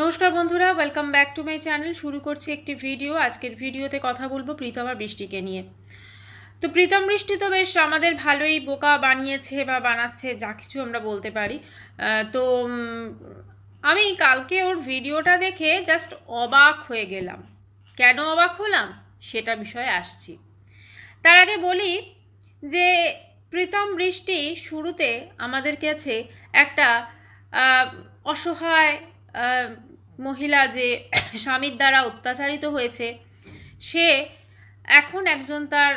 নমস্কার বন্ধুরা welcome back to my channel শুরু করছি একটি ভিডিও আজকের ভিডিওতে কথা বলব প্রীতম বৃষ্টিকে নিয়ে। তো প্রীতম, বৃষ্টি তো বেশ আমাদের ভালোই বোকা বানিয়েছে বা বানাচ্ছে, যা কিছু আমরা বলতে পারি। তো আমি কালকে ওর ভিডিওটা দেখে জাস্ট অবাক হয়ে গেলাম। কেন অবাক হলাম? সেটা বিষয়ে আসছি। তার আগে বলি যে, প্রীতম, বৃষ্টি শুরুতে আমাদের কাছে একটা অসহায় মহিলা যে স্বামীর দ্বারা অত্যাচারিত হয়েছে, সে এখন একজন তার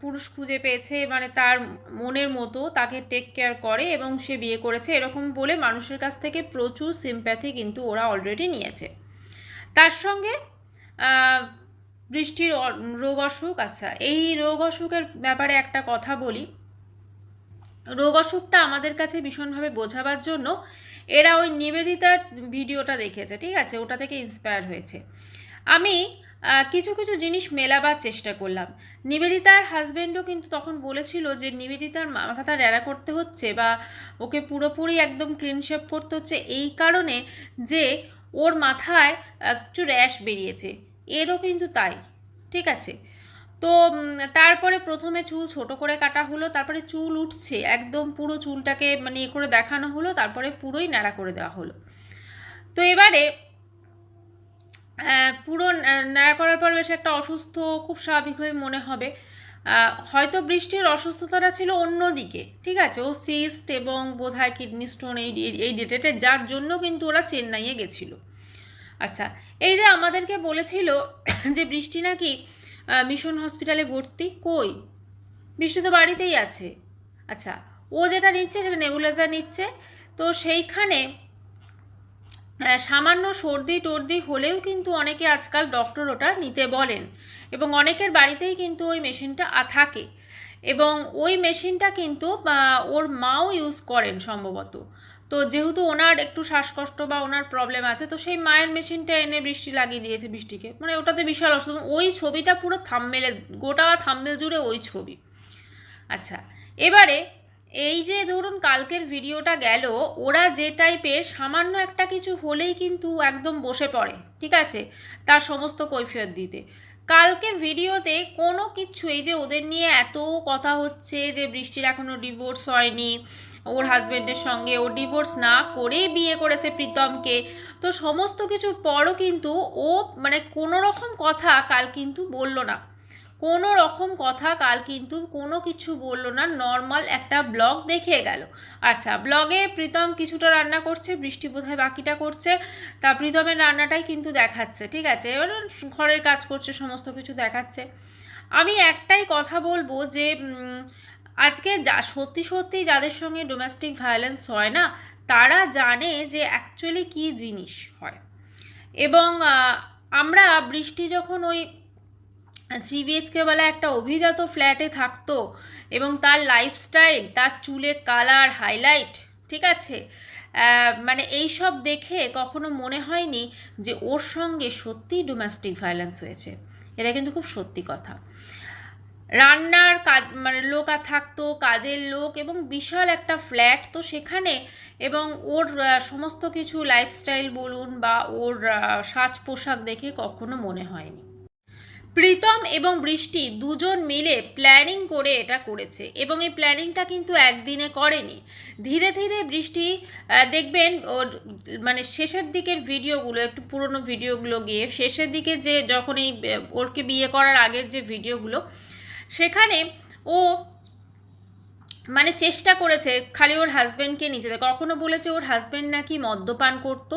পুরুষ খুঁজে পেয়েছে মানে তার মনের মতো তাকে টেক কেয়ার করে এবং সে বিয়ে করেছে এরকম বলে মানুষের কাছ থেকে প্রচুর সিম্প্যাথি কিন্তু ওরা অলরেডি নিয়েছে। তার সঙ্গে বৃষ্টির রোগ অসুখ আচ্ছা এই রোগ অসুখের ব্যাপারে একটা কথা বলি। রোগ অসুখটা আমাদের কাছে ভীষণভাবে বোঝাবার জন্য এরা ওই নিবেদিতার ভিডিওটা দেখেছে, ঠিক আছে? ওটা থেকে ইন্সপায়ার হয়েছে। আমি কিছু কিছু জিনিস মেলাবার চেষ্টা করলাম। নিবেদিতার হাজব্যান্ডও কিন্তু তখন বলেছিল যে নিবেদিতার মাথাটা ন্যাড়া করতে হচ্ছে বা ওকে পুরোপুরি একদম ক্লিন শেপ করতে হচ্ছে এই কারণে যে ওর মাথায় একটু র্যাশ বেরিয়েছে। এরও কিন্তু তাই, ঠিক আছে? তো তারপরে প্রথমে চুল ছোট করে কাটা হলো, তারপরে চুল উঠছে, একদম পুরো চুলটাকে মানে এ করে দেখানো হলো, তারপরে পুরোই ন্যাড়া করে দেওয়া হলো। তো এবারে পুরো ন্যা- ন্যাড়া করার পর বেশ একটা অসুস্থ, খুব স্বাভাবিকভাবে মনে হবে। হয়তো বৃষ্টির অসুস্থতাটা ছিল অন্যদিকে ঠিক আছে? ও সিস্ট এবং বোধহয় কিডনি স্টোন এই, এই- ডেটেটে যার জন্য কিন্তু ওরা চেন্নাইয়ে গেছিল। আচ্ছা এই যে আমাদেরকে বলেছিল যে বৃষ্টি নাকি মিশন হসপিটালে ভর্তি কই? বৃষ্টি তো বাড়িতেই আছে। আচ্ছা ও যেটা নিচ্ছে সেটা নেবুলাইজার নিচ্ছে। তো সেইখানে সামান্য সর্দি টর্দি হলেও কিন্তু অনেকে আজকাল ডক্টর ওটা নিতে বলেন এবং অনেকের বাড়িতেই কিন্তু ওই মেশিনটা থাকে। এবং ওই মেশিনটা কিন্তু ওর মাও ইউজ করেন সম্ভবত। তো যেহেতু ওনার একটু শ্বাসকষ্ট বা ওনার প্রবলেম আছে, তো সেই মায়ের মেশিনটা এনে বৃষ্টি লাগিয়ে দিয়েছে বৃষ্টিকে। মানে ওটাতে বিশাল অসুবিধা। ওই ছবিটা পুরো থাম্বেলে গোটা থাম্বেল জুড়ে ওই ছবি। আচ্ছা এবারে এই যে ধরুন কালকের ভিডিওটা গেল, ওরা যে টাইপের সামান্য একটা কিছু হলেই কিন্তু একদম বসে পড়ে, ঠিক আছে? তার সমস্ত কৈফিয়ত দিতে। কালকে ভিডিওতে কোনো কিছু, এই যে ওদের নিয়ে এত কথা হচ্ছে যে বৃষ্টির এখনও ডিভোর্স হয়নি ওর হাজব্যান্ডের সঙ্গে ও ডিভোর্স না করেই বিয়ে করেছে প্রীতমকে। তো সমস্ত কিছুর পরও কিন্তু ও মানে কোনো রকম কথা কাল কিন্তু বলল না। কোনো রকম কথা কাল কিন্তু কোনো কিছু বলল না। নর্মাল একটা ব্লগ দেখে গেল। আচ্ছা ব্লগে প্রীতম কিছুটা রান্না করছে, বৃষ্টি বোধহয় বাকিটা করছে। তা প্রীতমের রান্নাটাই কিন্তু দেখাচ্ছে, ঠিক আছে? এবার ঘরের কাজ করছে, সমস্ত কিছু দেখাচ্ছে। আমি একটাই কথা বলব যে আজকে যা, সত্যি সত্যি যাদের সঙ্গে ডোমেস্টিক ভায়োলেন্স হয় না, তারা জানে যে অ্যাকচুয়ালি কী জিনিস হয়। এবং আমরা বৃষ্টি যখন ওই থ্রি বিএচকে বেলা একটা অভিজাত ফ্ল্যাটে থাকতো এবং তার লাইফস্টাইল তার চুলের কালার হাইলাইট ঠিক আছে? মানে এই সব দেখে কখনো মনে হয়নি যে ওর সঙ্গে সত্যিই ডোমেস্টিক ভায়োলেন্স হয়েছে। এটা কিন্তু খুব সত্যি কথা। রান্নার কাজ মানে লোক আর থাকতো, কাজের লোক এবং বিশাল একটা ফ্ল্যাট। তো সেখানে এবং ওর সমস্ত কিছু লাইফস্টাইল বলুন বা ওর সাজ পোশাক দেখে কখনো মনে হয়নি। প্রীতম এবং বৃষ্টি দুজন মিলে প্ল্যানিং করে এটা করেছে এবং এই প্ল্যানিংটা কিন্তু একদিনে করেনি। ধীরে ধীরে বৃষ্টি দেখবেন ওর মানে শেষের দিকের ভিডিওগুলো একটু পুরনো ভিডিওগুলো গিয়ে শেষের দিকে যে যখন এই ওরকে বিয়ে করার আগের যে ভিডিওগুলো সেখানে ও মানে চেষ্টা করেছে, খালি ওর হাজব্যান্ডকে নিচে দেয়। কখনো বলেছে ওর হাজব্যান্ড নাকি মদ্যপান করতো,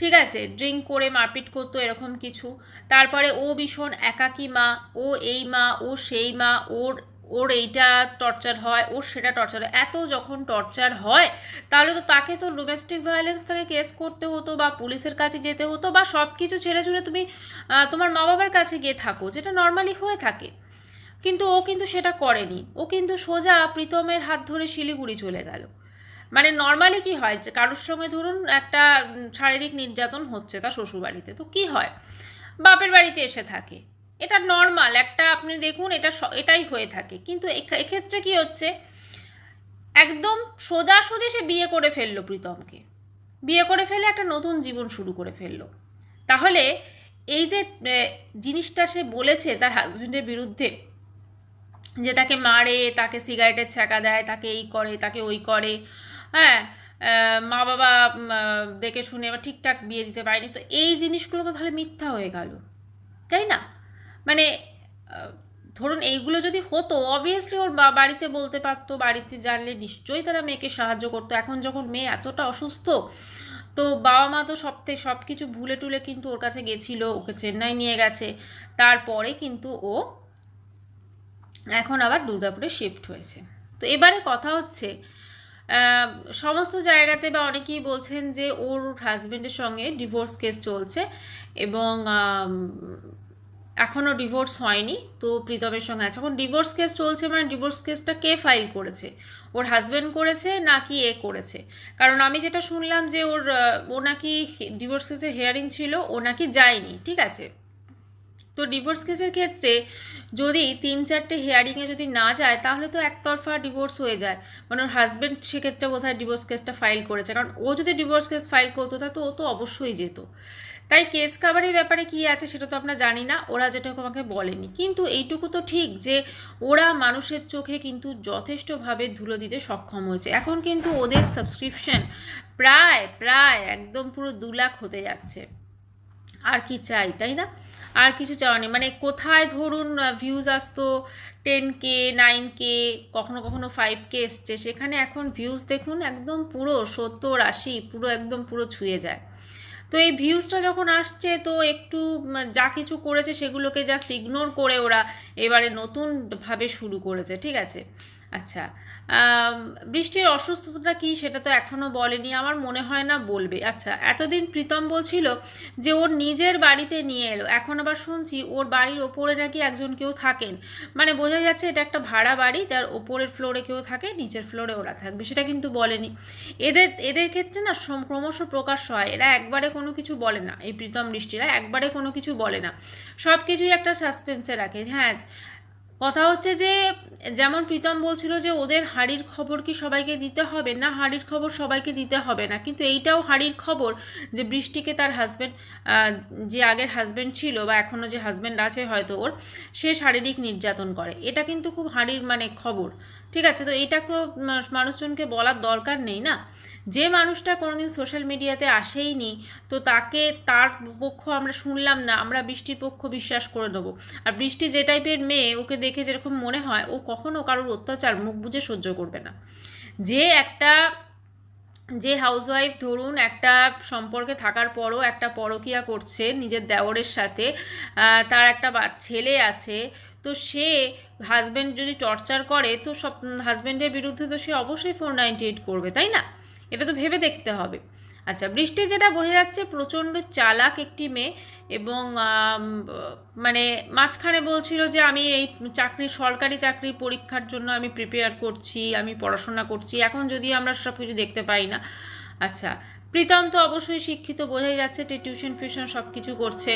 ঠিক আছে? ড্রিঙ্ক করে, মারপিট করতো, এরকম কিছু। তারপরে ও ভীষণ একাকী মা, ও এই মা, ও সেই মা, ওর ওর এইটা টর্চার হয়, ওর সেটা টর্চার হয়। এত যখন টর্চার হয়, তাহলে তো তাকে তো ডোমেস্টিক ভায়োলেন্স থেকে কেস করতে হতো বা পুলিশের কাছে যেতে হতো বা সব কিছু ছেড়ে ছুড়ে তুমি তোমার মা বাবার কাছে গিয়ে থাকো, যেটা নর্মালি হয়ে থাকে। কিন্তু ও কিন্তু সেটা করেনি। ও কিন্তু সোজা প্রীতমের হাত ধরে শিলিগুড়ি চলে গেল। মানে নর্মালি কি হয় যে কারোর সঙ্গে ধরুন একটা শারীরিক নির্যাতন হচ্ছে তার শ্বশুরবাড়িতে, তো কি হয়? বাপের বাড়িতে এসে থাকে। এটা নর্মাল একটা আপনি দেখুন এটা এটাই হয়ে থাকে। কিন্তু এক্ষেত্রে কি হচ্ছে? একদম সোজাসুজি সে বিয়ে করে ফেলল প্রীতমকে। বিয়ে করে ফেলে একটা নতুন জীবন শুরু করে ফেলল। তাহলে এই যে জিনিসটা সে বলেছে তার হাজবেন্ডের বিরুদ্ধে যে তাকে মারে, তাকে সিগারেটের ছ্যাঁকা দেয়, তাকে এই করে, তাকে ওই করে। হ্যাঁ মা বাবা দেখে শুনে বা ঠিকঠাক বিয়ে দিতে পারেনি। তো এই জিনিসগুলো তো তাহলে মিথ্যা হয়ে গেল, তাই না? মানে ধরুন এইগুলো যদি হতো অবভিয়াসলি ওর বাড়িতে বলতে পারতো, বাড়িতে জানলে নিশ্চয়ই তারা মেয়েকে সাহায্য করতো। এখন যখন মেয়ে এতটা অসুস্থ, তো বাবা মা তো সব থেকে সব কিছু ভুলে টুলে কিন্তু ওর কাছে গেছিল, ওকে চেন্নাই নিয়ে গেছে। তারপরে কিন্তু ও এখন আবার দুর্গাপুরে শিফট হয়েছে। তো এবারে কথা হচ্ছে সমস্ত জায়গাতে বা অনেকেই বলছেন যে ওর হাজবেন্ডের সঙ্গে ডিভোর্স কেস চলছে এবং এখনও ডিভোর্স হয়নি। তো প্রীতমের সঙ্গে আছে। এখন ডিভোর্স কেস চলছে মানে ডিভোর্স কেসটা কে ফাইল করেছে? ওর হাজবেন্ড করেছে নাকি এ করেছে? কারণ আমি যেটা শুনলাম যে ওর ও নাকি ডিভোর্স কেসের হেয়ারিং ছিল, ও নাকি যায়নি, ঠিক আছে? তো ডিভোর্স কেসের ক্ষেত্রে যদি তিন চারটে হিয়ারিংয়ে যদি না যায়, তাহলে তো একতরফা ডিভোর্স হয়ে যায়। মানে ওর হাজব্যান্ড সেক্ষেত্রে বোধহয় ডিভোর্স কেসটা ফাইল করেছে। কারণ ও যদি ডিভোর্স কেস ফাইল করতো তা তো ও তো অবশ্যই যেত। তাই কেস কাভারের ব্যাপারে কী আছে সেটা তো আমরা জানি না, ওরা যেটা আমাকে বলেনি। কিন্তু এইটুকু তো ঠিক যে ওরা মানুষের চোখে কিন্তু যথেষ্টভাবে ধুলো দিতে সক্ষম হয়েছে। এখন কিন্তু ওদের সাবস্ক্রিপশন প্রায় প্রায় একদম পুরো দু লাখ হতে যাচ্ছে। আর কি চাই, তাই না? আর কিছু চাওয়া নেই। মানে কোথায় ধরুন ভিউজ আসতো টেন কে নাইন কে কখনো কখনো ফাইভ কে এসছে। সেখানে এখন ভিউজ দেখুন, একদম পুরো সত্তর আশি, পুরো একদম পুরো ছুঁয়ে যায়। তো এই ভিউজটা যখন আসছে, তো একটু যা কিছু করেছে সেগুলোকে জাস্ট ইগনোর করে ওরা এবারে নতুনভাবে শুরু করেছে, ঠিক আছে? আচ্ছা বৃষ্টির অসুস্থতাটা কি সেটা তো এখনও বলেনি, আমার মনে হয় না বলবে। আচ্ছা এতদিন প্রীতম বলছিল যে ওর নিজের বাড়িতে নিয়ে এলো, এখন আবার শুনছি ওর বাড়ির ওপরে নাকি একজন কেউ থাকেন। মানে বোঝা যাচ্ছে এটা একটা ভাড়া বাড়ি, যার ওপরের ফ্লোরে কেউ থাকে, নিচের ফ্লোরে ওরা থাকবে, সেটা কিন্তু বলেনি। এদের এদের ক্ষেত্রে না ক্রমশ প্রকাশ হয়, এরা একবারে কোনো কিছু বলে না, এই প্রীতম বৃষ্টিরা একবারে কোনো কিছু বলে না। সব কিছুই একটা সাসপেন্সে রাখে হ্যাঁ কথা হচ্ছে যে, যেমন প্রীতম বলছিল যে, ওদের হাড়ির খবর কি সবাইকে দিতে হবে? না, হাড়ির খবর সবাইকে দিতে হবে না। কিন্তু এইটাও হাড়ির খবর যে, বৃষ্টিকে তার হাজব্যান্ড যে আগের হাজব্যান্ড ছিল বা এখনও যে হাজব্যান্ড আছে হয়তো ওর, সে শারীরিক নির্যাতন করে। এটা কিন্তু খুব হাড়ির মানে খবর। ঠিক আছে? তো এইটাকেও মা- মানুষজনকে বলার দরকার নেই না? যে মানুষটা কোনোদিন সোশ্যাল মিডিয়াতে আসেইনি, তো তাকে তার পক্ষ আমরা শুনলাম না, আমরা বৃষ্টির পক্ষ বিশ্বাস করে নেব। আর বৃষ্টি যে টাইপের মেয়ে, ওকে দেখে যেরকম মনে হয়, ও কখনও কারোর অত্যাচার মুখ বুঝে সহ্য করবে না। যে একটা, যে হাউসওয়াইফ ধরুন একটা সম্পর্কে থাকার পরও একটা পরকিয়া করছে নিজের দেওরের সাথে তার একটা ছেলে আছে, তো সে হাজব্যান্ড যদি টর্চার করে, তো সব হাজব্যান্ডের বিরুদ্ধে তো সে অবশ্যই ফোর নাইনটি এইট করবে, তাই না? এটা তো ভেবে দেখতে হবে। আচ্ছা বৃষ্টি যেটা বোঝা যাচ্ছে, প্রচণ্ড চালাক একটি মেয়ে এবং মানে মাঝখানে বলছিল যে আমি এই চাকরির সরকারি চাকরির পরীক্ষার জন্য আমি প্রিপেয়ার করছি, আমি পড়াশোনা করছি, এখন যদি আমরা সব কিছু দেখতে পাই না। আচ্ছা প্রীতম তো অবশ্যই শিক্ষিত, বোঝাই যাচ্ছে যে টিউশন ফিউশন সব কিছু করছে,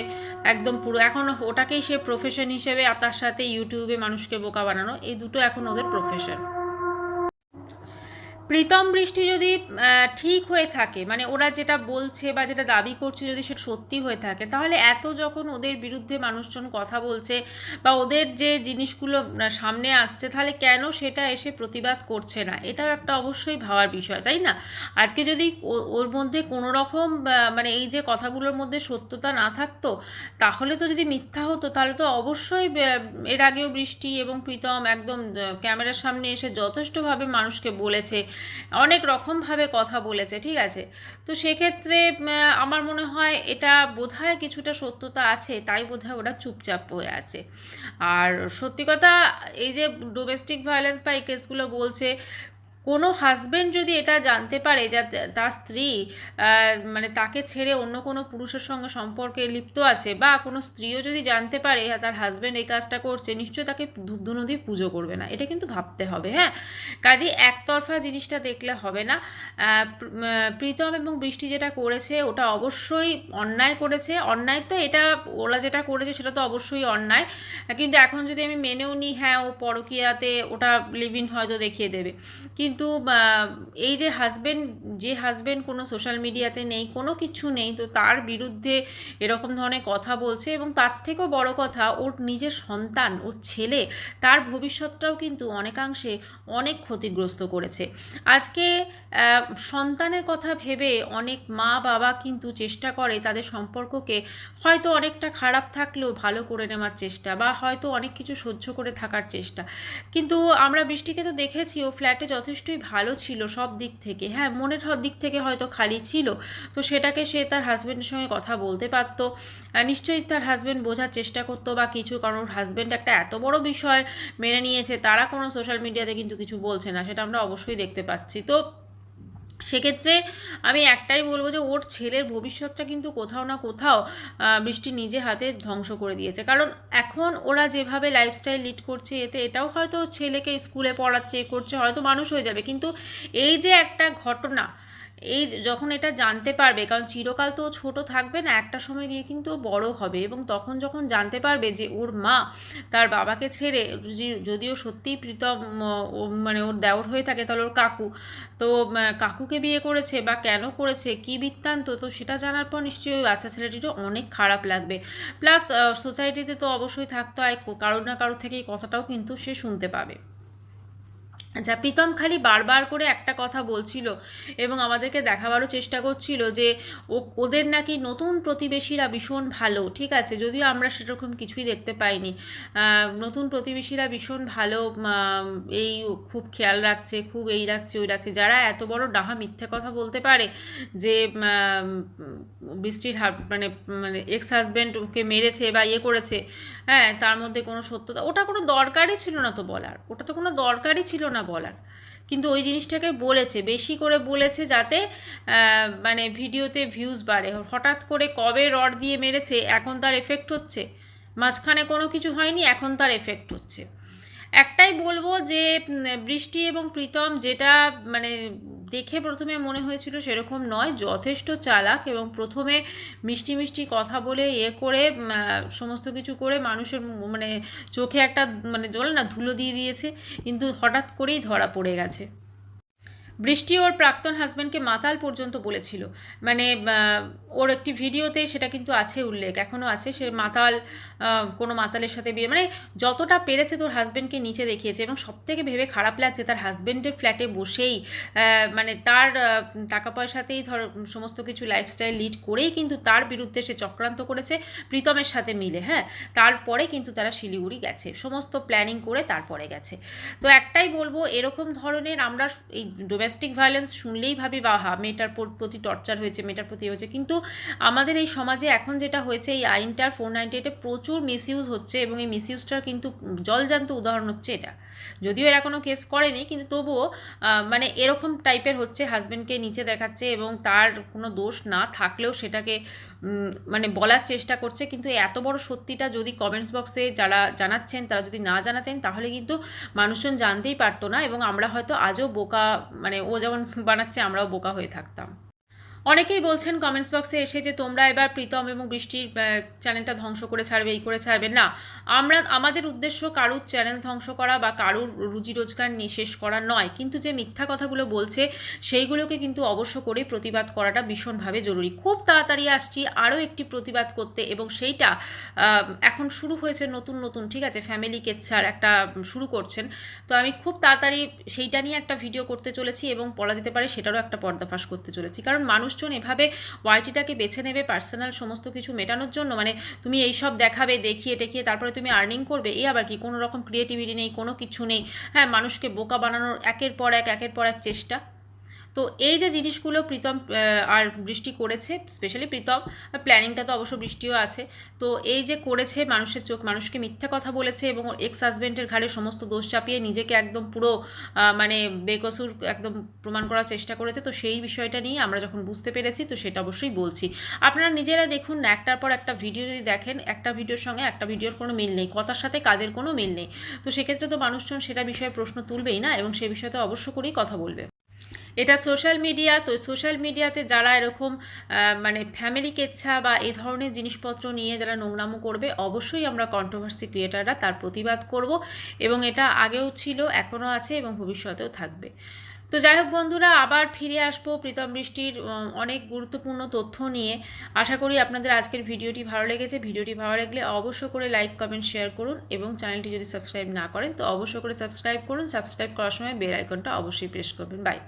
একদম পুরো, এখন ওটাকেই সে প্রফেশন হিসেবে আর তার সাথে ইউটিউবে মানুষকে বোকা বানানো, এই দুটো এখন ওদের প্রফেশন প্রীতম বৃষ্টি যদি ঠিক হয়ে থাকে মানে ওরা যেটা বলছে বা যেটা দাবি করছে যদি সেটা সত্যি হয়ে থাকে, তাহলে এত যখন ওদের বিরুদ্ধে মানুষজন কথা বলছে বা ওদের যে জিনিসগুলো সামনে আসছে, তাহলে কেন সেটা এসে প্রতিবাদ করছে না? এটাও একটা অবশ্যই ভাবার বিষয়, তাই না? আজকে যদি ওর মধ্যে কোনো রকম মানে এই যে কথাগুলোর মধ্যে সত্যতা না থাকতো, তাহলে তো যদি মিথ্যা হতো, তাহলে তো অবশ্যই এর আগেও বৃষ্টি এবং প্রীতম একদম ক্যামেরার সামনে এসে যথেষ্টভাবে মানুষকে বলেছে অনেক রকমভাবে কথা বলেছে, ঠিক আছে? তো সেক্ষেত্রে আমার মনে হয় এটা বোধহয় কিছুটা সত্যতা আছে, তাই বোধহয় ওরা চুপচাপ হয়ে আছে। আর সত্যি কথা, এই যে ডোমেস্টিক ভায়োলেন্স বা এই কেসগুলো বলছে কোনো হাজবেন্ড যদি এটা জানতে পারে যে তার স্ত্রী মানে তাকে ছেড়ে অন্য কোনো পুরুষের সঙ্গে সম্পর্কে লিপ্ত আছে বা কোনো স্ত্রীও যদি জানতে পারে হ্যাঁ, তার হাজব্যান্ড এই কাজটা করছে নিশ্চয়ই তাকে ধূপ নদী পুজো করবে না। এটা কিন্তু ভাবতে হবে হ্যাঁ? কাজে একতরফা জিনিসটা দেখলে হবে না। প্রীতম এবং বৃষ্টি যেটা করেছে ওটা অবশ্যই অন্যায় করেছে। অন্যায় তো এটা ওরা যেটা করেছে সেটা তো অবশ্যই অন্যায়। কিন্তু এখন যদি আমি মেনেও নিই হ্যাঁ ও পরকীয়াতে ওটা লিভ ইন হয়তো দেখিয়ে দেবে। কিন্তু কিন্তু এই যে হাজবেন্ড যে হাজবেন্ড কোনো সোশ্যাল মিডিয়াতে নেই, কোনো কিছু নেই, তো তার বিরুদ্ধে এরকম ধরনের কথা বলছে এবং তার থেকেও বড় কথা, ওর নিজের সন্তান, ওর ছেলে, তার ভবিষ্যৎটাও কিন্তু অনেকাংশে অনেক ক্ষতিগ্রস্ত করেছে। আজকে সন্তানের কথা ভেবে অনেক মা বাবা কিন্তু চেষ্টা করে তাদের সম্পর্ককে হয়তো অনেকটা খারাপ থাকলেও ভালো করে নেওয়ার চেষ্টা, বা হয়তো অনেক কিছু সহ্য করে থাকার চেষ্টা। কিন্তু আমরা বৃষ্টিকে তো দেখেছি, ও ফ্ল্যাটে যথেষ্টই ভালো ছিল সব দিক থেকে। হ্যাঁ মনের দিক থেকে হয়তো খালি ছিল। তো সেটাকে সে তার হাজব্যান্ডের সঙ্গে কথা বলতে পারতো। নিশ্চয়ই তার হাজব্যান্ড বোঝার চেষ্টা করতো বা কিছু, কারণ হাজব্যান্ড একটা এত বড় বিষয় মেনে নিয়েছে, তারা কোনো সোশ্যাল মিডিয়াতে কিন্তু কিছু বলছে না, সেটা আমরা অবশ্যই দেখতে পাচ্ছি। তো সেক্ষেত্রে আমি একটাই বলব যে ওর ছেলের ভবিষ্যৎটা কিন্তু কোথাও না কোথাও বৃষ্টি নিজে হাতে ধ্বংস করে দিয়েছে। কারণ এখন ওরা যেভাবে লাইফস্টাইল লিড করছে এতে, এটাও হয়তো ছেলেকে স্কুলে পড়াচ্ছে, করছে, হয়তো মানুষ হয়ে যাবে। কিন্তু এই যে একটা ঘটনা এই যখন এটা জানতে পারবে, কারণ চিরকাল তো ছোট থাকবে না, একটা সময় গিয়ে কিন্তু বড় হবে এবং তখন যখন জানতে পারবে যে ওর মা তার বাবাকে ছেড়ে যদি- যদিও সত্যিই প্রীতম মানে ওর দেওর হয়ে থাকে, তাহলে ওর কাকু, তো কাকুকে বিয়ে করেছে বা কেন করেছে, কি বৃত্তান্ত, তো সেটা জানার পর নিশ্চয়ই ওই বাচ্চা ছেলেটিরও অনেক খারাপ লাগবে। প্লাস সোসাইটিতে তো অবশ্যই থাকতে হয়, কারোর না কারোর থেকে এই কথাটাও কিন্তু সে শুনতে পাবে। আচ্ছা প্রীতম খালি বারবার করে একটা কথা বলছিল এবং আমাদেরকে দেখাবারও চেষ্টা করছিল যে ও, ওদের নাকি নতুন প্রতিবেশীরা ভীষণ ভালো, ঠিক আছে? যদিও আমরা সেরকম কিছুই দেখতে পাইনি। নতুন প্রতিবেশীরা ভীষণ ভালো এই খুব খেয়াল রাখছে, খুব এই রাখছে, ওই রাখছে। যারা এত বড় ডাহা মিথ্যে কথা বলতে পারে যে বৃষ্টির মানে মানে এক্স হাজব্যান্ড ওকে মেরেছে বা ইয়ে করেছে হ্যাঁ তার মধ্যে কোনো সত্যতা, ওটা কোনো দরকারই ছিল না তো বলার। ওটা তো কোনো দরকারই ছিল না বলার। কিন্তু ওই জিনিসটাকে বলেছে, বেশি করে বলেছে যাতে মানে ভিডিওতে ভিউজ বাড়ে। হঠাৎ করে কবে রড দিয়ে মেরেছে, এখন তার এফেক্ট হচ্ছে। মাঝখানে কোনো কিছু হয়নি, এখন তার এফেক্ট হচ্ছে। একটাই বলব যে বৃষ্টি এবং প্রীতম যেটা মানে দেখে প্রথমে মনে হয়েছিল সেরকম নয়, যথেষ্ট চালাক এবং প্রথমে মিষ্টি মিষ্টি কথা বলে, এ করে সমস্ত কিছু করে মানুষের মানে চোখে একটা মানে বলে না, ধুলো দিয়ে দিয়েছে। কিন্তু হঠাৎ করেই ধরা পড়ে গেছে। বৃষ্টি ওর প্রাক্তন হাজব্যান্ডকে মাতাল পর্যন্ত বলেছিল। মানে ওর একটি ভিডিওতে সেটা কিন্তু আছে উল্লেখ। এখনও আছে। সে মাতাল কোনো মাতালের সাথে বিয়ে মানে যতটা পেরেছে তোর হাজব্যান্ডকে নিচে দেখিয়েছে এবং সব থেকে ভেবে খারাপ লাগছে তার হাজব্যান্ডের ফ্ল্যাটে বসেই মানে তার টাকা পয়সাতেই ধর সমস্ত কিছু লাইফস্টাইল লিড করেই কিন্তু তার বিরুদ্ধে সে চক্রান্ত করেছে প্রীতমের সাথে মিলে হ্যাঁ? তারপরে কিন্তু তারা শিলিগুড়ি গেছে। সমস্ত প্ল্যানিং করে তারপরে গেছে। তো একটাই বলব, এরকম ধরনের আমরা এই ডোমেস্টিক ভায়োলেন্স শুনলেই ভাবি বা হা মেয়েটার প্রতি টর্চার হয়েছে, মেয়েটার প্রতি হয়েছে। কিন্তু আমাদের এই সমাজে এখন যেটা হয়েছে, এই আইনটার ফোর নাইনটি এইটে প্রচুর মিসইউজ হচ্ছে এবং এই মিসইউজটার কিন্তু জলজান্ত উদাহরণ হচ্ছে এটা। যদিও এরা কোনো কেস করেনি, কিন্তু তবুও মানে এরকম টাইপের হচ্ছে হাজব্যান্ডকে নিচে দেখাচ্ছে এবং তার কোনো দোষ না থাকলেও সেটাকে মানে বলার চেষ্টা করছে, কিন্তু এত বড় সত্যিটা যদি কমেন্টস বক্সে যারা জানাচ্ছেন, তারা যদি না জানাতেন, তাহলে কিন্তু মানুষজন জানতেই পারতো না এবং আমরা হয়তো আজও বোকা মানে ও যেমন বানাচ্ছে, আমরাও বোকা হয়ে থাকতাম। অনেকেই বলছেন কমেন্টস বক্সে এসে যে তোমরা এবার প্রীতম এবং বৃষ্টির চ্যানেলটা ধ্বংস করে ছাড়বে, এই করে ছাড়বে। না, আমরা, আমাদের উদ্দেশ্য কারুর চ্যানেল ধ্বংস করা বা কারুর রুজি রোজগার নিয়ে শেষ করা নয়। কিন্তু যে মিথ্যা কথাগুলো বলছে, সেইগুলোকে কিন্তু অবশ্য করে প্রতিবাদ করাটা ভীষণভাবে জরুরি। খুব তাড়াতাড়ি আসছি আরও একটি প্রতিবাদ করতে এবং সেইটা এখন শুরু হয়েছে নতুন নতুন, ঠিক আছে? ফ্যামিলি কেচ্ছার একটা শুরু করছেন। তো আমি খুব তাড়াতাড়ি সেইটা নিয়ে একটা ভিডিও করতে চলেছি এবং বলা যেতে পারে সেটারও একটা পর্দাফাশ করতে চলেছি। কারণ মানুষজন এভাবে ওয়াইটিটাকে বেছে নেবে পার্সোনাল সমস্ত কিছু মেটানোর জন্য মানে তুমি এই সব দেখাবে, দেখিয়ে টেকিয়ে তারপরে তুমি আর্নিং করবে এই আবার কি? কোনো রকম ক্রিয়েটিভিটি নেই, কোনো কিছু নেই। হ্যাঁ মানুষকে বোকা বানানোর একের পর এক, একের পর এক চেষ্টা। তো এই যে জিনিসগুলো প্রীতম আর বৃষ্টি করেছে স্পেশালি প্রীতম প্ল্যানিংটা তো অবশ্য বৃষ্টিও আছে, তো এই যে করেছে মানুষের চোখ, মানুষকে মিথ্যা কথা বলেছে এবং এক্স হাজব্যান্ডের ঘাড়ে সমস্ত দোষ চাপিয়ে নিজেকে একদম পুরো মানে বেকসুর একদম প্রমাণ করার চেষ্টা করেছে, তো সেই বিষয়টা নিয়ে আমরা যখন বুঝতে পেরেছি, তো সেটা অবশ্যই বলছি। আপনারা নিজেরা দেখুন না একটার পর একটা ভিডিও যদি দেখেন, একটা ভিডিওর সঙ্গে একটা ভিডিওর কোনো মিল নেই, কথার সাথে কাজের কোনো মিল নেই, তো সেক্ষেত্রে তো মানুষজন সেটা বিষয়ে প্রশ্ন তুলবেই না এবং সে বিষয়ে তো অবশ্য করেই কথা বলবে। এটা সোশ্যাল মিডিয়া তো সোশ্যাল মিডিয়াতে যারা এরকম মানে ফ্যামিলি কেচ্ছা বা এই ধরনের জিনিসপত্র নিয়ে যারা নোংরামো করবে, অবশ্যই আমরা কন্ট্রোভার্সি ক্রিয়েটাররা তার প্রতিবাদ করব এবং এটা আগেও ছিল, এখনও আছে এবং ভবিষ্যতেও থাকবে। তো যাই হোক বন্ধুরা, আবার ফিরে আসব প্রীতম বৃষ্টির অনেক গুরুত্বপূর্ণ তথ্য নিয়ে। আশা করি আপনাদের আজকের ভিডিওটি ভালো লেগেছে। ভিডিওটি ভালো লাগলে অবশ্য করে লাইক কমেন্ট শেয়ার করুন এবং চ্যানেলটি যদি সাবস্ক্রাইব না করেন, তো অবশ্য করে সাবস্ক্রাইব করুন। সাবস্ক্রাইব করার সময় বেল আইকনটা অবশ্যই প্রেস করবেন। বাই